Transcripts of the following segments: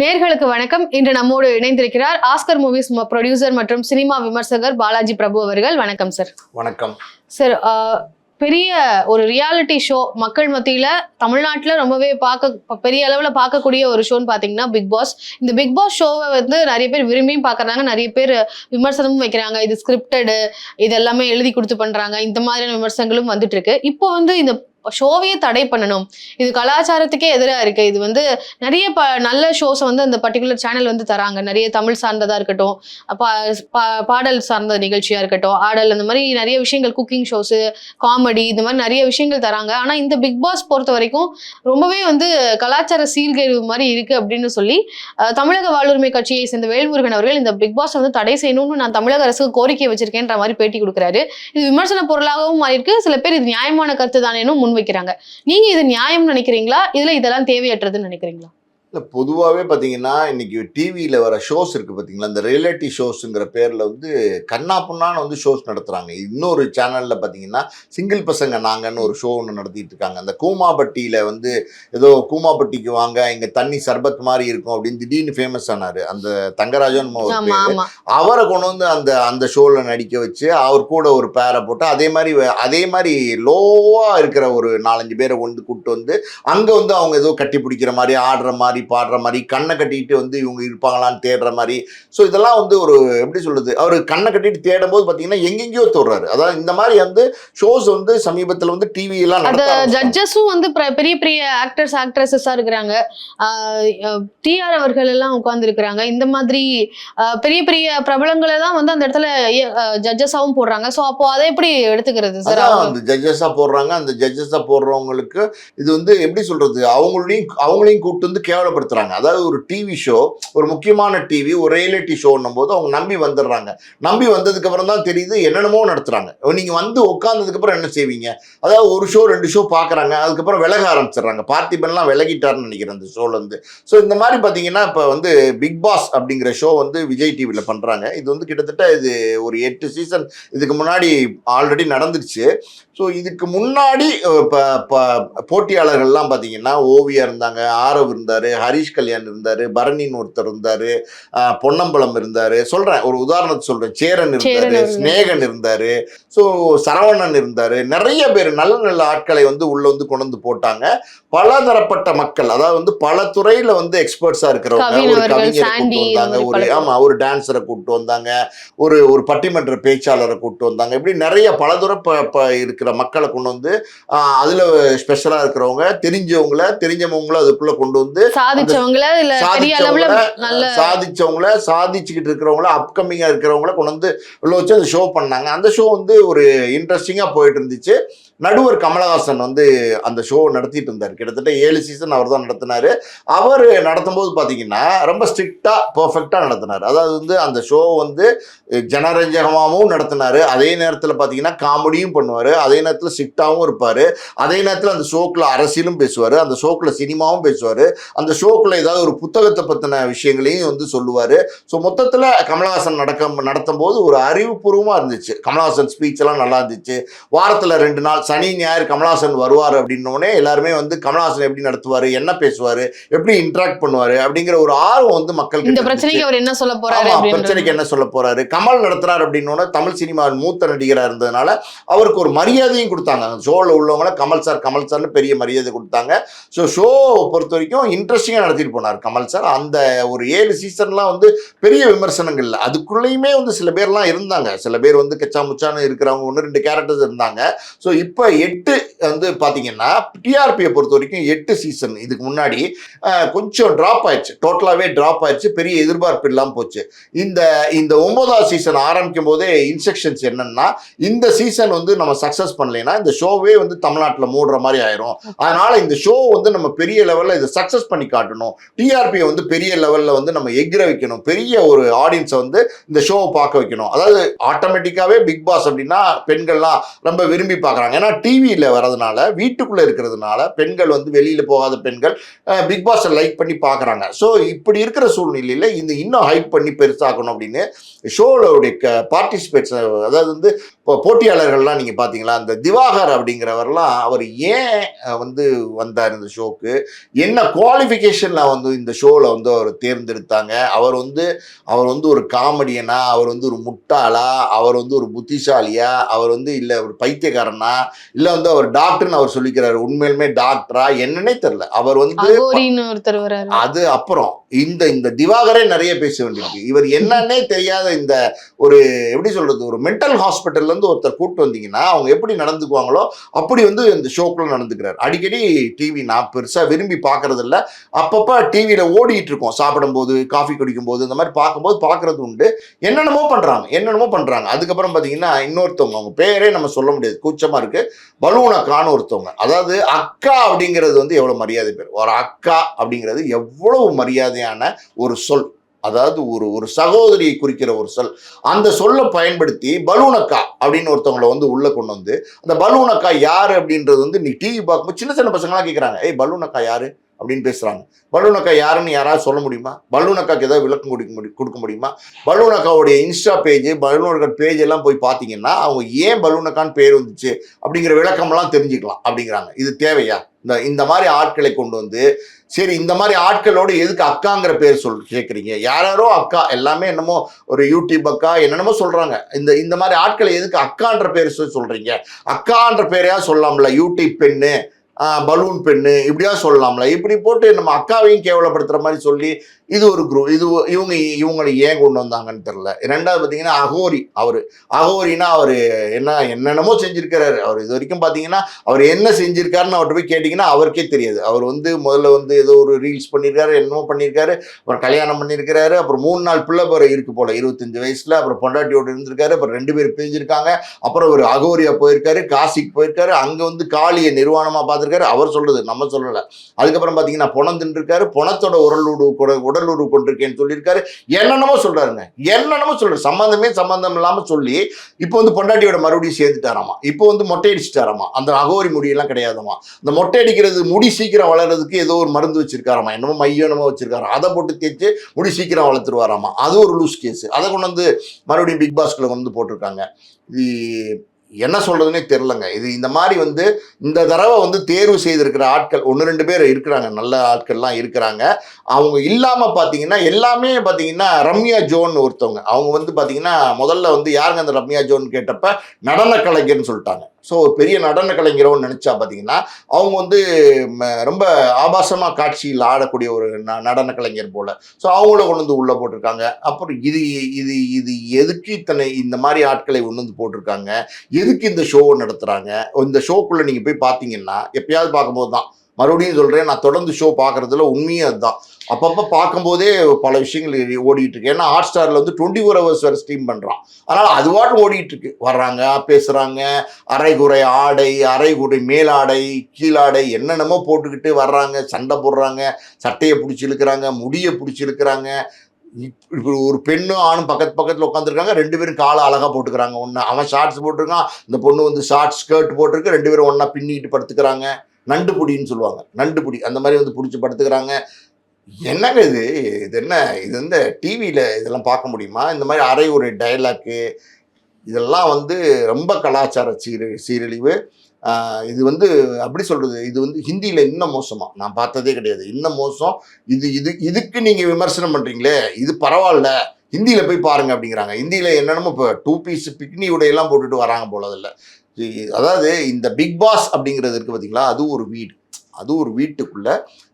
நேர்களுக்கு வணக்கம். இன்று நம்மோடு இணைந்திருக்கிறார் ஆஸ்கர் மூவிஸ் ப்ரொடியூசர் மற்றும் சினிமா விமர்சகர் பாலாஜி பிரபு அவர்கள். வணக்கம் சார் வணக்கம். சார் பெரிய ஒரு ரியாலிட்டி ஷோ மக்கள் மத்தியில தமிழ்நாட்டுல ரொம்பவே பார்க்க பெரிய அளவுல பார்க்கக்கூடிய ஒரு ஷோன்னு பாத்தீங்கன்னா பிக் பாஸ் இந்த பிக் பாஸ் ஷோவை வந்து நிறைய பேர் விரும்பியும் பார்க்கறாங்க நிறைய பேர் விமர்சனமும் வைக்கிறாங்க. இது ஸ்கிரிப்டடு இது எல்லாமே எழுதி கொடுத்து பண்றாங்க. இந்த மாதிரியான விமர்சனங்களும் வந்துட்டு இருக்கு. இப்போ வந்து இந்த ஷோவையே தடை பண்ணணும். இது கலாச்சாரத்துக்கே எதிராக இருக்கு. இது வந்து நிறைய ப நல்ல ஷோஸை வந்து அந்த பர்டிகுலர் சேனல் வந்து தராங்க. நிறைய தமிழ் சார்ந்ததாக இருக்கட்டும் பா பா- பாடல் சார்ந்த நிகழ்ச்சியாக இருக்கட்டும் ஆடல் அந்த மாதிரி நிறைய விஷயங்கள் குக்கிங் ஷோஸு காமெடி இந்த மாதிரி நிறைய விஷயங்கள் தராங்க. ஆனால் இந்த பிக் பாஸ் பொறுத்த வரைக்கும் ரொம்பவே வந்து கலாச்சார சீர்கேடு மாதிரி இருக்குது அப்படின்னு சொல்லி தமிழக வாழ்வுரிமை கட்சியை சேர்ந்த வேல்முருகன் அவர்கள் இந்த பிக் பாஸ் வந்து தடை செய்யணும்னு நான் தமிழக அரசுக்கு கோரிக்கை வச்சிருக்கேன்ற மாதிரி பேட்டி கொடுக்குறாரு. இது விமர்சன பொருளாகவும் மாறியிருக்கு. சில பேர் இது நியாயமான கருத்து தானேன்னு முன்வைக்கிறாங்க நீங்க இது நியாயம் நினைக்கிறீங்களா? இதுல இதெல்லாம் தேவையற்றதுன்னு நினைக்கிறீங்களா? இல்லை பொதுவாகவே பார்த்தீங்கன்னா இன்னைக்கு டிவியில் வர ஷோஸ் இருக்குது பார்த்தீங்களா இந்த ரியாலிட்டி ஷோஸுங்கிற பேரில் வந்து கண்ணா புண்ணான்னு வந்து ஷோஸ் நடத்துகிறாங்க இன்னொரு சேனலில் பார்த்தீங்கன்னா சிங்கிள் பசங்க நாங்கன்னு ஒரு ஷோ ஒன்று நடத்திட்டு இருக்காங்க. அந்த கூமாபட்டியில் வந்து ஏதோ கூமாபட்டிக்கு வாங்க இங்கே தண்ணி சர்பத் மாதிரி இருக்கும் அப்படின்னு திடீர்னு ஃபேமஸ் ஆனார். அந்த தங்கராஜன் அவரை கொண்டு வந்து அந்த அந்த ஷோவில் நடிக்க வச்சு அவர் கூட ஒரு பேரை போட்டு அதே மாதிரி அதே மாதிரி லோவாக இருக்கிற ஒரு நாலஞ்சு பேரை கொண்டு கூப்பிட்டு வந்து அங்கே வந்து அவங்க ஏதோ கட்டி பிடிக்கிற மாதிரி ஆடுற மாதிரி பாடுற மாதிரி கண்ணை கட்டிட்டு வந்து இவங்க இருப்பாங்களான்னு தேடுற மாதிரி. ஸோ இதெல்லாம் வந்து ஒரு எப்படி சொல்றது அவர் கண்ணை கட்டிட்டு தேடும் போது பார்த்தீங்கன்னா எங்கெங்கேயோ தோடுறாரு. அதாவது இந்த மாதிரி வந்து ஷோஸ் வந்து சமீபத்தில் வந்து டிவியெல்லாம் நடத்த ஆரம்பிச்சிட்டாங்க. ஜட்ஜஸும் வந்து பிர- பெரிய பெரிய ஆக்டர்ஸ் ஆக்ட்ரஸஸா இருக்கிறாங்க. டிஆர் அவர்கள் எல்லாம் உட்கார்ந்து இருக்கிறாங்க இந்த மாதிரி பெரிய பெரிய பிரபலங்களை தான் வந்து அந்த இடத்துல ஜட்ஜஸாவும் போடுறாங்க. சோ அப்போ அதை எப்படி எடுத்துக்கிறது சார் அந்த ஜட்ஜஸாக போடுறாங்க. அந்த ஜட்ஜஸாக போடுறவங்களுக்கு இது வந்து எப்படி சொல்றது அவங்களையும் அவங்களையும் கூப்பிட்டு வந்து கேவலப்படுத்துறாங்க அதாவது ஒரு டிவி ஷோ ஒரு முக்கியமான டிவி ஒரு ரியாலிட்டி ஷோன்னும் போது அவங்க நம்பி வந்துடுறாங்க. நம்பி வந்ததுக்கு அப்புறம் தான் தெரியுது என்னென்னமோ நடத்துறாங்க. நீங்க வந்து உட்கார்ந்ததுக்கு அப்புறம் என்ன செய்வீங்க? அதாவது ஒரு ஷோ ரெண்டு ஷோ பார்க்குறாங்க அதுக்கப்புறம் விலக ஆரம்பிச்சிடுறாங்க. பார்த்திபன்லாம் விலகிட்டாருன்னு நினைக்கிறேன் அந்த ஷோல இருந்து. ஸோ இந்த மாதிரி பார்த்தீங்கன்னா இப்போ வந்து பிக் பாஸ் அப்படிங்கிற ஷோ வந்து விஜய் டிவியில் பண்ணுறாங்க இது வந்து கிட்டத்தட்ட இது ஒரு எட்டு சீசன் இதுக்கு முன்னாடி ஆல்ரெடி நடந்துருச்சு. ஸோ இதுக்கு முன்னாடி அஹ், ப- ப- போட்டியாளர்கள்லாம் பார்த்தீங்கன்னா ஓவியா இருந்தாங்க ஆரவ் இருந்தார் ஹரிஷ் கல்யாண் இருந்தார் பரணின்னு ஒருத்தர் இருந்தார் பொன்னம்பலம் இருந்தார். சொல்கிறேன் ஒரு உதாரணத்துக்கு சொல்கிறேன் சேரன் இருந்தார். ஸ்நேகன் இருந்தார். ஸோ சரவணன் இருந்தார். நிறைய பேர் நல்ல நல்ல ஆட்களை வந்து உள்ள வந்து கொண்டு வந்து போட்டாங்க. பலதரப்பட்ட மக்கள் அதாவது வந்து பல துறையில வந்து எக்ஸ்பர்ட்ஸா இருக்கிறவங்க ஒரு கவிஞரை கூட்டு வந்தாங்க ஒரு பல- ஆமா ஒரு டான்ஸரை கூட்டு வந்தாங்க ஒரு ஒரு பட்டிமன்ற பேச்சாளரை கூட்டு வந்தாங்க. இப்படி நிறைய பலதுறை ப இருக்கிற மக்களை கொண்டு வந்து அதுல ஸ்பெஷலா இருக்கிறவங்க தெரிஞ்சவங்கள தெரிஞ்சவங்கள அதுக்குள்ள கொண்டு வந்து சாதிச்சவங்கள சாதிச்சவங்கள சாதிச்சுக்கிட்டு இருக்கிறவங்கள அப்கமிங்கா இருக்கிறவங்கள கொண்டு வந்து உள்ள வச்சு அந்த ஷோ பண்ணாங்க. அந்த ஷோ வந்து ஒரு இன்ட்ரெஸ்டிங்கா போயிட்டு இருந்துச்சு. நடுவர் கமலஹாசன் வந்து அந்த ஷோ நடத்திட்டு இருந்தார். கிட்டத்தட்ட ஏழு சீசன் அவர் தான் நடத்தினார். அவர் நடத்தும்போது பார்த்தீங்கன்னா ரொம்ப ஸ்ட்ரிக்டாக பர்ஃபெக்டாக நடத்தினார். அதாவது வந்து அந்த ஷோ வந்து ஜனரஞ்சகமாகவும் நடத்தினார். அதே நேரத்தில் பார்த்தீங்கன்னா காமெடியும் பண்ணுவார். அதே நேரத்தில் ஸ்ட்ரிக்டாகவும் இருப்பார். அதே நேரத்தில் அந்த ஷோக்கில் அரசியலும் பேசுவார். அந்த ஷோக்கில் சினிமாவும் பேசுவார். அந்த ஷோக்கில் ஏதாவது ஒரு புத்தகத்தை பற்றின விஷயங்களையும் வந்து சொல்லுவார். ஸோ மொத்தத்தில் கமலஹாசன் நடக்க நடத்தும் போது ஒரு அறிவுபூர்வமாக இருந்துச்சு. கமலஹாசன் ஸ்பீச் எல்லாம் நல்லா இருந்துச்சு. வாரத்தில் ரெண்டு நாள் சனி ஞாயிறு கமலஹாசன் வருவார் அப்படின்னோடனே எல்லாருமே வந்து கமலஹாசன் எப்படி நடத்துவார் என்ன பேசுவார் எப்படி இன்ட்ராக்ட் பண்ணுவார் அப்படிங்கிற ஒரு ஆர்வம் வந்து மக்கள் இந்த பிரச்சனைக்கு அவர் என்ன சொல்ல போறாரு பிரச்சனைக்கு என்ன சொல்ல போறாரு? கமல் நடத்துறாரு அப்படின்னோட தமிழ் சினிமாவின் மூத்த நடிகரா இருந்ததுனால அவருக்கு ஒரு மரியாதையும் கொடுத்தாங்க. ஷோவில் உள்ளவங்கள கமல் சார் கமல் சார்னு பெரிய மரியாதை கொடுத்தாங்க. ஸோ ஷோ பொறுத்த வரைக்கும் இன்ட்ரெஸ்டிங்காக நடத்திட்டு போனார் கமல் சார். அந்த ஒரு ஏழு சீசன்லாம் வந்து பெரிய விமர்சனங்கள் இல்லை. அதுக்குள்ளேயுமே வந்து சில பேர்லாம் இருந்தாங்க. சில பேர் வந்து கச்சா முச்சான்னு இருக்கிறவங்க ஒன்று ரெண்டு கேரக்டர்ஸ் இருந்தாங்க. ஸோ இப்போ எட்டு வந்து பார்த்தீங்கன்னா டிஆர்பியை பொறுத்த வரைக்கும் எட்டு சீசன் இதுக்கு முன்னாடி கொஞ்சம் ட்ராப் ஆயிடுச்சு. டோட்டலாகவே ட்ராப் ஆயிடுச்சு. பெரிய எதிர்பார்ப்பு இல்லாமல் போச்சு. இந்த இந்த ஒன்பதாவது சீசன் ஆரம்பிக்கும் போதே இன்ஸ்ட்ரக்ஷன்ஸ் என்னன்னா இந்த சீசன் வந்து நம்ம சக்ஸஸ் பண்ணலைன்னா இந்த ஷோவே வந்து தமிழ்நாட்டில் மூடுற மாதிரி ஆயிரும். அதனால இந்த ஷோ வந்து நம்ம பெரிய லெவலில் இதை சக்ஸஸ் பண்ணி காட்டணும். டிஆர்பியை வந்து பெரிய லெவலில் வந்து நம்ம எகிர வைக்கணும். பெரிய ஒரு ஆடியன்ஸை வந்து இந்த ஷோவை பார்க்க வைக்கணும். அதாவது ஆட்டோமேட்டிக்காவே பிக் பாஸ் அப்படின்னா பெண்கள்லாம் ரொம்ப விரும்பி பார்க்குறாங்க. ஏன்னா டிவியில் வரதுனால வீட்டுக்குள்ளே இருக்கிறதுனால பெண்கள் வந்து வெளியில் போகாத பெண்கள் பிக் பாஸை லைக் பண்ணி பார்க்குறாங்க ஸோ இப்படி இருக்கிற சூழ்நிலையில் இந்த இன்னும் ஹைப் பண்ணி பெருசாகணும் அப்படின்னு ஷோவோடைய பார்ட்டிசிபேட்ஸ் அதாவது வந்து இப்போ போட்டியாளர்கள்லாம் நீங்கள் பார்த்தீங்களா அந்த திவாகர் அப்படிங்கிறவர்லாம் அவர் ஏன் வந்து வந்தார் இந்த ஷோக்கு? என்ன குவாலிஃபிகேஷனில் வந்து இந்த ஷோவில் வந்து அவர் தேர்ந்தெடுத்தாங்க? அவர் வந்து அவர் வந்து ஒரு காமெடியனா? அவர் வந்து ஒரு முட்டாளா? அவர் வந்து ஒரு புத்திசாலியா? அவர் வந்து இல்லை ஒரு பைத்தியக்காரனா? இல்லை வந்து அவர் டாக்டர்னு அவர் சொல்லிக்கிறாரு உண்மையிலுமே டாக்டரா? என்னன்னே தெரில அவர் வந்து அது அப்புறம் இந்த இந்த திவாகரே நிறைய பேச வேண்டியிருக்கு. இவர் என்னன்னே தெரியாத இந்த ஒரு எப்படி சொல்றது ஒரு மென்டல் ஹாஸ்பிட்டல்ல இருந்து ஒருத்தர் கூப்பிட்டு வந்தீங்கன்னா அவங்க எப்படி நடந்துக்குவாங்களோ அப்படி வந்து இந்த ஷோக்குள்ள நடந்துக்கிறார். அடிக்கடி டிவி நான் பெருசா விரும்பி பார்க்கறது இல்ல அப்பப்ப டிவியில ஓடிட்டு இருக்கோம். சாப்பிடும்போது காஃபி குடிக்கும் போது இந்த மாதிரி பார்க்கும்போது பார்க்கறது உண்டு. என்னென்னமோ பண்றாங்க என்னென்னமோ பண்றாங்க. அதுக்கப்புறம் பாத்தீங்கன்னா இன்னொருத்தவங்க அவங்க பேரே நம்ம சொல்ல முடியாது. கூச்சமா இருக்கு. பலூனக்கான்னு ஒருத்தவங்க. அதாவது அக்கா அப்படிங்கிறது வந்து எவ்வளவு மரியாதை பேர். ஒரு அக்கா அப்படிங்கிறது எவ்வளவு மரியாதையான ஒரு சொல். அதாவது ஒரு ஒரு சகோதரியை குறிக்கிற ஒரு சொல். அந்த சொல்லை பயன்படுத்தி பலூனக்கா அப்படின்னு ஒருத்தவங்களை வந்து உள்ளே கொண்டு வந்து அந்த பலூனக்கா யாரு அப்படின்றது வந்து நீ டிவி பார்க்கும்போது சின்ன சின்ன பசங்களாம் கேட்குறாங்க ஏய் பலூனக்கா யாரு? அப்படின்னு பேசுறாங்க. பலூனக்கா யாருன்னு யாராவது சொல்ல முடியுமா? பலூனக்காக்கு ஏதாவது விளக்கம் கொடுக்க முடியும் கொடுக்க முடியுமா? பலூனக்காவுடைய இன்ஸ்டா பேஜ் பலூனக்கா பேஜ் எல்லாம் போய் பார்த்தீங்கன்னா அவங்க ஏன் பலூனக்கான்னு பேர் வந்துச்சு அப்படிங்கிற விளக்கமெல்லாம் தெரிஞ்சுக்கலாம் அப்படிங்கிறாங்க. இது தேவையா? இந்த இந்த மாதிரி ஆட்களை கொண்டு வந்து சரி இந்த மாதிரி ஆட்களோடு எதுக்கு அக்காங்கிற பேர் சொல் கேட்குறீங்க யாரோ அக்கா எல்லாமே என்னமோ ஒரு யூடியூப் அக்கா என்னென்னமோ சொல்கிறாங்க இந்த இந்த மாதிரி ஆட்களை எதுக்கு அக்கான்ற பேர் சொல்லி அக்கான்ற பேரையா சொல்லலாம்ல யூடியூப் பெண்ணு பலூன் பெண்ணு இப்படியா சொல்லலாம்ல. இப்படி போட்டு நம்ம அக்காவையும் கேவலப்படுத்துற மாதிரி சொல்லி இது ஒரு குரூப் இது இவங்க இவங்களை ஏன் கொண்டு வந்தாங்கன்னு தெரில ரெண்டாவது பார்த்தீங்கன்னா அகோரி அவர். அகோரினா அவர் என்ன என்னென்னமோ செஞ்சுருக்கிறாரு. அவர் இது வரைக்கும் பார்த்தீங்கன்னா அவர் என்ன செஞ்சுருக்காருன்னு அவர்கிட்ட போய் கேட்டிங்கன்னா அவருக்கே தெரியாது. அவர் வந்து முதல்ல வந்து ஏதோ ஒரு ரீல்ஸ் பண்ணியிருக்காரு என்னமோ பண்ணியிருக்காரு அப்புறம் கல்யாணம் பண்ணியிருக்கிறாரு அப்புறம் மூணு நாள் பிள்ளை பிற இருக்கு போல இருபத்தஞ்சு வயசில் அப்புறம் பொண்டாட்டியோடு இருந்திருக்காரு அப்புறம் ரெண்டு பேர் பிரிஞ்சிருக்காங்க அப்புறம் ஒரு அகோரியா போயிருக்காரு காசிக்கு போயிருக்காரு அங்கே வந்து காளியை நிர்வாணமாக பார்த்துருக்காரு. அவர் சொல்கிறது நம்ம சொல்லலை. அதுக்கப்புறம் பார்த்தீங்கன்னா பொணம் தின்றுருக்காரு பொணத்தோட உரலோடு கூட உடல் கடலூர் கொண்டிருக்கேன்னு சொல்லியிருக்காரு. என்னென்னமோ சொல்றாருங்க. என்னென்னமோ சொல்றாரு. சம்பந்தமே சம்பந்தம் இல்லாம சொல்லி இப்போ வந்து பொண்டாட்டியோட மறுபடியும் சேர்த்துட்டாராமா இப்போ வந்து மொட்டை அடிச்சுட்டாராமா? அந்த அகோரி முடியெல்லாம் கிடையாதாமா? இந்த மொட்டை அடிக்கிறது முடி சீக்கிரம் வளர்றதுக்கு ஏதோ ஒரு மருந்து வச்சிருக்காராமா? என்னமோ மையம் என்னமோ வச்சிருக்காரு? அதை போட்டு தேய்ச்சி முடி சீக்கிரம் வளர்த்துருவாராமா? அது ஒரு லூஸ் கேஸ் அதை கொண்டு வந்து மறுபடியும் பிக் பாஸ்கில் கொண்டு வந்து போட்டிருக்காங்க. என்ன சொல்கிறதுனே தெரிலங்க இது இந்த மாதிரி வந்து இந்த தடவை வந்து தேர்வு செய்திருக்கிற ஆட்கள் ஒன்று ரெண்டு பேர் இருக்கிறாங்க. நல்ல ஆட்கள்லாம் இருக்கிறாங்க. அவங்க இல்லாமல் பார்த்தீங்கன்னா எல்லாமே பார்த்தீங்கன்னா ரம்யா ஜோன் ஒருத்தவங்க. அவங்க வந்து பார்த்தீங்கன்னா முதல்ல வந்து யாருங்க அந்த ரம்யா ஜோன் கேட்டப்ப நடன கலைஞர்னு சொல்லிட்டாங்க. ஸோ ஒரு பெரிய நடன கலைஞரோன்னு நினச்சா பார்த்தீங்கன்னா அவங்க வந்து ம, ரொம்ப ஆபாசமாக காட்சியில் ஆடக்கூடிய ஒரு ந- நடன கலைஞர் போல். ஸோ அவங்கள கொண்டு வந்து உள்ளே போட்டிருக்காங்க. அப்புறம் இது இது இது எதுக்கு இத்தனை இந்த மாதிரி ஆட்களை கொண்டு வந்து போட்டிருக்காங்க? எதுக்கு இந்த ஷோவை நடத்துகிறாங்க இந்த ஷோக்குள்ளே நீங்கள் போய் பார்த்தீங்கன்னா எப்பயாவது பார்க்கும்போது தான் மறுபடியும் சொல்கிறேன் நான் தொடர்ந்து ஷோ பார்க்கறதுல உண்மையும் அதுதான். அப்பப்போ பார்க்கும்போதே பல விஷயங்கள் இ- ஓடிட்டு இருக்கு. ஏன்னா ஹாட் ஸ்டாரில் வந்து டுவெண்ட்டி ஃபோர் ஹவர்ஸ் வரை ஸ்ட்ரீம் பண்ணுறான் அதனால் அதுவாட்டும் ஓடிட்டு இருக்கு. வர்றாங்க பேசுகிறாங்க அரைகுறை ஆடை அரைகுறை மேலாடை கீழாடை என்னென்னமோ போட்டுக்கிட்டு வர்றாங்க சண்டை போடுறாங்க சட்டையை பிடிச்சி இழுக்கிறாங்க முடியை பிடிச்சி இழுக்கிறாங்க. இப்- இப்படி ஒரு பெண்ணும் ஆணும் பக்கத்து பக்கத்தில் உட்காந்துருக்காங்க ரெண்டு பேரும் காலை அழகா போட்டுக்கிறாங்க. ஒன்று அவன் ஷார்ட்ஸ் போட்டிருக்கான் இந்த பொண்ணு வந்து ஷார்ட் ஸ்கர்ட் போட்டிருக்கு ரெண்டு பேரும் ஒன்றா பின்னிட்டு படுத்துக்கிறாங்க. நண்டு புடின்னு சொல்லுவாங்க. நண்டு புடி அந்த மாதிரி வந்து பிடிச்சி படுத்துக்கிறாங்க. என்னங்க இது? இது என்ன? இது வந்து டிவியில் இதெல்லாம் பார்க்க முடியுமா? இந்த மாதிரி அரை ஒரு டயலாக்கு இதெல்லாம் வந்து ரொம்ப கலாச்சார சீர சீரழிவு. இது வந்து அப்படி சொல்கிறது இது வந்து ஹிந்தியில் இன்னும் மோசமாக நான் பார்த்ததே கிடையாது. இன்னும் மோசம். இது இது இதுக்கு நீங்கள் விமர்சனம் பண்ணுறீங்களே இது பரவாயில்ல. ஹிந்தியில் போய் பாருங்க அப்படிங்கிறாங்க. ஹிந்தியில் என்னென்னமோ இப்போ டூ பீஸ் பிக்னி உடையெல்லாம் போட்டுட்டு வராங்க போலதில்லை. அதாவது இந்த பிக் பாஸ் அப்படிங்கிறது இருக்கு பார்த்தீங்களா அது ஒரு வீடு. அது ஒரு வீட்டுக்குள்ள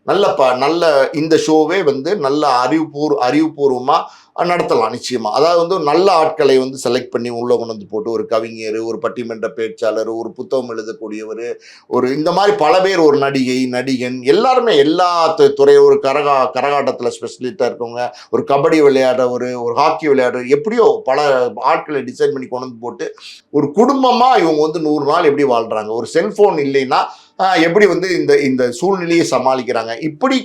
நல்ல ப நல்ல இந்த ஷோவே வந்து நல்ல அறிவுபூர் அறிவுபூர்வமாக நடத்தலாம் நிச்சயமாக அதாவது வந்து நல்ல ஆட்களை வந்து செலக்ட் பண்ணி உள்ளே கொண்டு வந்து போட்டு ஒரு கவிஞர் ஒரு பட்டிமன்ற பேச்சாளர் ஒரு புத்தகம் எழுதக்கூடியவர் ஒரு இந்த மாதிரி பல பேர் ஒரு நடிகை நடிகன் எல்லாருமே எல்லா துறை ஒரு கரகா கரகாட்டத்தில் ஸ்பெஷலிஸ்ட்டாக இருக்கவங்க ஒரு கபடி விளையாடுறவர் ஒரு ஹாக்கி விளையாடுற எப்படியோ பல ஆட்களை டிசைன் பண்ணி கொண்டு வந்து போட்டு ஒரு குடும்பமாக இவங்க வந்து நூறு நாள் எப்படி வாழ்கிறாங்க ஒரு செல்ஃபோன் இல்லைன்னா எப்படி வந்து இந்த இந்த சூழ்நிலையை சமாளிக்கிறாங்க? இப்படி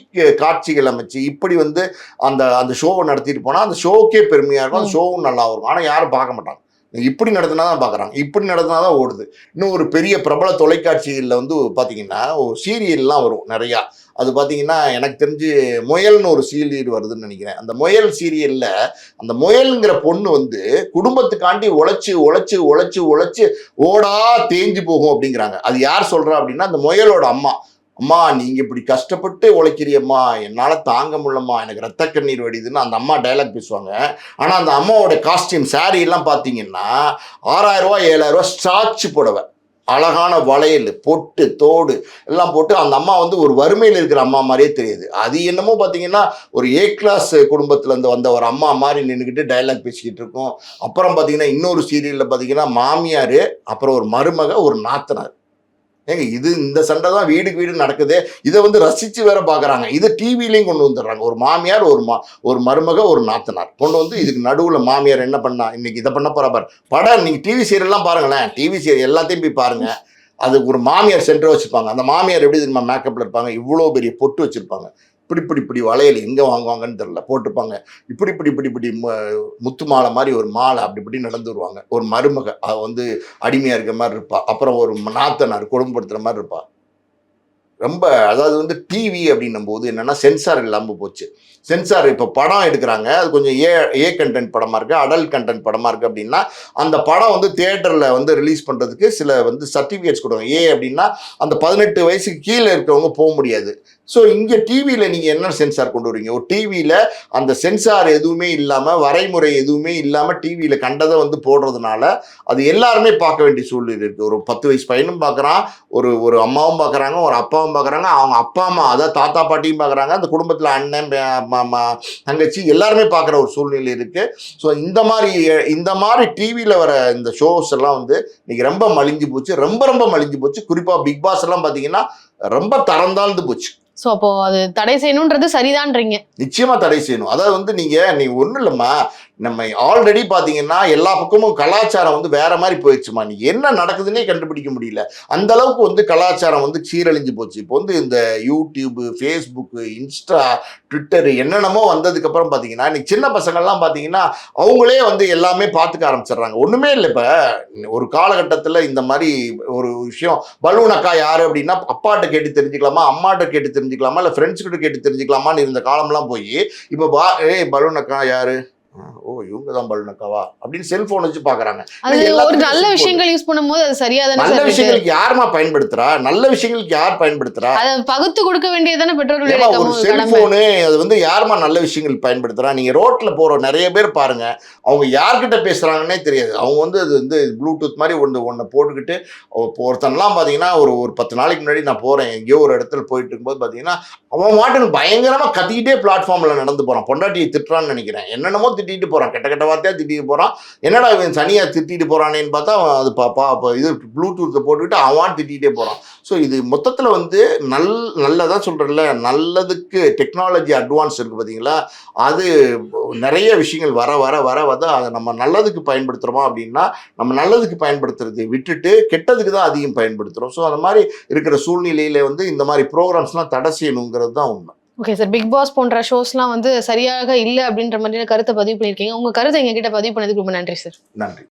காட்சிகள் அமைச்சு இப்படி வந்து அந்த அந்த ஷோவை நடத்திட்டு போனால் அந்த ஷோக்கே பெருமையாக இருக்கும். அந்த ஷோவும் நல்லா இருக்கும் ஆனால் யாரும் பார்க்க மாட்டாங்க. இப்படி நடத்தினா தான் பார்க்குறாங்க. இப்படி நடத்தினா தான் ஓடுது. இன்னும் ஒரு பெரிய பிரபல தொலைக்காட்சிகளில் வந்து பார்த்தீங்கன்னா ஒரு சீரியல்லாம் வரும் நிறையா. அது பார்த்தீங்கன்னா எனக்கு தெரிஞ்சு முயல்னு ஒரு சீரியல் வருதுன்னு நினைக்கிறேன். அந்த முயல் சீரியலில் அந்த முயல்ங்கிற பொண்ணு வந்து குடும்பத்துக்காண்டி உழைச்சி உழைச்சி உழைச்சி உழைச்சி ஓடா தேஞ்சு போகும் அப்படிங்கிறாங்க. அது யார் சொல்கிறா அப்படின்னா அந்த முயலோட அம்மா. அம்மா நீங்க இப்படி கஷ்டப்பட்டு உழைக்கிறியம்மா. என்னால தாங்க முடியலம்மா. எனக்கு ரத்த கண்ணீர் வடிதுன்னு அந்த அம்மா டைலாக் பேசுவாங்க. ஆனா அந்த அம்மாவோட காஸ்டியூம் saree எல்லாம் பாத்தீங்கன்னா ஆறாயிரம் ரூபாய் ஏழாயிரம் ரூபாய் ஸ்டாச் புடவை. அழகான வளையல் பொட்டு தோடு எல்லாம் போட்டு அந்த அம்மா வந்து ஒரு வறுமையில் இருக்கிற அம்மா மாதிரியே தெரியுது. அது என்னமோ பார்த்தீங்கன்னா ஒரு ஏ கிளாஸ் குடும்பத்துலேருந்து வந்த ஒரு அம்மா மாதிரி நின்றுக்கிட்டு டைலாக் பேசிக்கிட்டு இருக்கோம். அப்புறம் பார்த்தீங்கன்னா இன்னொரு சீரியலில் பார்த்தீங்கன்னா மாமியார் அப்புறம் ஒரு மருமக ஒரு நாத்தனார். ஏங்க இது இந்த சண்டை தான் வீடுக்கு வீடு நடக்குது. இதை வந்து ரசித்து வேற பார்க்குறாங்க இதை டிவிலையும் கொண்டு வந்துடுறாங்க. ஒரு மாமியார் ஒரு மா ஒரு மருமக ஒரு நாத்தனார். கொண்டு வந்து இதுக்கு நடுவில் மாமியார் என்ன பண்ணா இன்னைக்கு இதை பண்ண போறா பாரு. படம் நீங்கள் டிவி சீரியல்லாம் பாருங்களேன். டிவி சீரியல் எல்லாத்தையும் போய் பாருங்க. அது ஒரு மாமியார் சென்டர் வச்சுருப்பாங்க. அந்த மாமியார் எப்படி தெரியுமா மேக்கப்பில் இருப்பாங்க. இவ்வளோ பெரிய பொட்டு வச்சுருப்பாங்க. இப்படி இப்படி இப்படி வளையல் எங்கே வாங்குவாங்கன்னு தெரில போட்டிருப்பாங்க. இப்படி இப்படி இப்படி இப்படி மு- முத்து மாலை மாதிரி ஒரு மாலை அப்படி இப்படி நடந்து வருவாங்க. ஒரு மருமக அவ வந்து அடிமையாக இருக்கிற மாதிரி இருப்பா. அப்புறம் ஒரு நாத்தனார் கொடுமைப்படுத்துகிற மாதிரி இருப்பா. ரொம்ப அதாவது வந்து டிவி அப்படின்னும் போது என்னென்னா சென்சார் இல்லாமல் போச்சு. சென்சார் இப்போ படம் எடுக்கிறாங்க. அது கொஞ்சம் ஏ ஏ கண்டென்ட் படமாக இருக்குது அடல்ட் கண்டென்ட் படமாக இருக்குது அப்படின்னா அந்த படம் வந்து தேட்டரில் வந்து ரிலீஸ் பண்ணுறதுக்கு சில வந்து சர்டிஃபிகேட்ஸ் கொடுங்க. ஏ அப்படின்னா அந்த பதினெட்டு வயசுக்கு கீழே இருக்கவங்க போக முடியாது. ஸோ இங்கே டிவியில் நீங்கள் என்ன சென்சார் கொண்டு வரீங்க? ஒரு டிவியில் அந்த சென்சார் எதுவுமே இல்லாமல் வரைமுறை எதுவுமே இல்லாமல் டிவியில் கண்டதை வந்து போடுறதுனால அது எல்லாருமே பார்க்க வேண்டிய சூழ்நிலை இருக்குது ஒரு பத்து வயசு பையனும் பார்க்குறான் ஒரு ஒரு அம்மாவும் பார்க்குறாங்க ஒரு அப்பாவும் பார்க்குறாங்க அவங்க அப்பா அம்மா அதாவது தாத்தா பாட்டியும் பார்க்குறாங்க அந்த குடும்பத்தில் அண்ணன் தங்கச்சி எல்லாருமே பார்க்குற ஒரு சூழ்நிலை இருக்குது ஸோ இந்த மாதிரி இந்த மாதிரி டிவியில் வர இந்த ஷோஸ் எல்லாம் வந்து இன்னைக்கு ரொம்ப மலிஞ்சு போச்சு. ரொம்ப ரொம்ப மலிஞ்சு போச்சு. குறிப்பாக பிக் பாஸ் எல்லாம் பார்த்தீங்கன்னா ரொம்ப தரந்தாழ்ந்து போச்சு. சோ அப்போ அது தடை செய்யணும்ன்றது சரிதான்றீங்க. நிச்சயமா தடை செய்யணும். அதாவது வந்து நீங்க நீ ஒண்ணும் இல்லம்மா. நம்ம ஆல்ரெடி பார்த்தீங்கன்னா எல்லா பக்கமும் கலாச்சாரம் வந்து வேற மாதிரி போயிடுச்சுமா. நீ என்ன நடக்குதுன்னே கண்டுபிடிக்க முடியல. அந்த அளவுக்கு வந்து கலாச்சாரம் வந்து சீரழிஞ்சு போச்சு. இப்போ வந்து இந்த யூடியூப்பு ஃபேஸ்புக்கு இன்ஸ்டா ட்விட்டர் என்னென்னமோ வந்ததுக்கப்புறம் பார்த்தீங்கன்னா இன்னைக்கு சின்ன பசங்கள்லாம் பார்த்தீங்கன்னா அவங்களே வந்து எல்லாமே பார்த்துக்க ஆரம்பிச்சிடுறாங்க. ஒன்றுமே இல்லை இப்போ. ஒரு காலகட்டத்தில் இந்த மாதிரி ஒரு விஷயம் பலூன் அக்கா யார் அப்படின்னா அப்பாட்ட கேட்டு தெரிஞ்சுக்கலாமா அம்மாட்ட கேட்டு தெரிஞ்சுக்கலாமா இல்லை ஃப்ரெண்ட்ஸ்கிட்ட கேட்டு தெரிஞ்சுக்கலாமான்னு இருந்த காலம்லாம் போய் இப்போ பா ஏய் பலூன் அக்கா யார்? ஓ இவங்க தான் பலூன் அக்காவா அப்படின்னு செல்போன் வச்சு பாக்குறாங்க. ஒரு நல்ல. விஷயங்கள் யூஸ் பண்ணும்போது அது சரியா தானே நல்ல? விஷயங்களுக்கு யாருமா பயன்படுத்துறா? நல்ல விஷயங்களுக்கு யார் பயன்படுத்துறா? அதை பகுத்து கொடுக்க வேண்டியதானே பெற்றோர்களுடைய ஒரு செல்போனு அது வந்து யாருமா நல்ல விஷயங்கள் பயன்படுத்துறா? நீங்க ரோட்ல போற நிறைய பேர் பாருங்க. அவங்க யார்கிட்ட பேசுறாங்கன்னே தெரியாது. அவங்க வந்து அது வந்து ப்ளூடூத் மாதிரி ஒன்று ஒன்று போட்டுக்கிட்டு ஒருத்தன்லாம் பார்த்தீங்கன்னா ஒரு ஒரு பத்து நாளைக்கு முன்னாடி நான் போறேன். எங்கேயோ ஒரு இடத்துல போயிட்டு இருக்கும்போது பார்த்தீங்கன்னா அவன் மாட்டுன்னு பயங்கரமா கத்திக்கிட்டே பிளாட்ஃபார்ம்ல நடந்து போறான். பொண்டாட்டியை திட்டுறான்னு நினைக்கிறேன். என்னென்னமோ திட்டிட்டு போகிறான் கெட்ட கெட்ட வார்த்தையாக திட்டிட்டு போகிறான் என்னடா இவன் சனியாக திட்டிட்டு போகிறானேன்னு பார்த்தா அது பாப்பா அப்போ இது ப்ளூடூத்தை போட்டுக்கிட்டு அவன் திட்டிகிட்டே போகிறான் ஸோ இது மொத்தத்தில் வந்து நல் நல்லதான் சொல்கிறேன்ல நல்லதுக்கு டெக்னாலஜி அட்வான்ஸ் இருக்குது பார்த்தீங்களா அது நிறைய விஷயங்கள் வர வர வர வந்து அதை நம்ம நல்லதுக்கு பயன்படுத்துகிறோமா அப்படின்னா நம்ம நல்லதுக்கு பயன்படுத்துறதை விட்டுட்டு கெட்டதுக்கு தான் அதிகம் பயன்படுத்துகிறோம் ஸோ அந்த மாதிரி இருக்கிற சூழ்நிலையில் வந்து இந்த மாதிரி ப்ரோக்ராம்ஸ்லாம் தடை செய்யணுங்கிறது தான் உண்மை. ஓகே சார் பிக் பாஸ் போன்ற ஷோஸ்லாம் வந்து சரியாக இல்லை அப்படின்ற மாதிரியான கருத்தை பதிவு பண்ணியிருக்கீங்க. உங்க கருத்தை எங்ககிட்ட பதிவு பண்ணதுக்கு ரொம்ப நன்றி சார் நன்றி.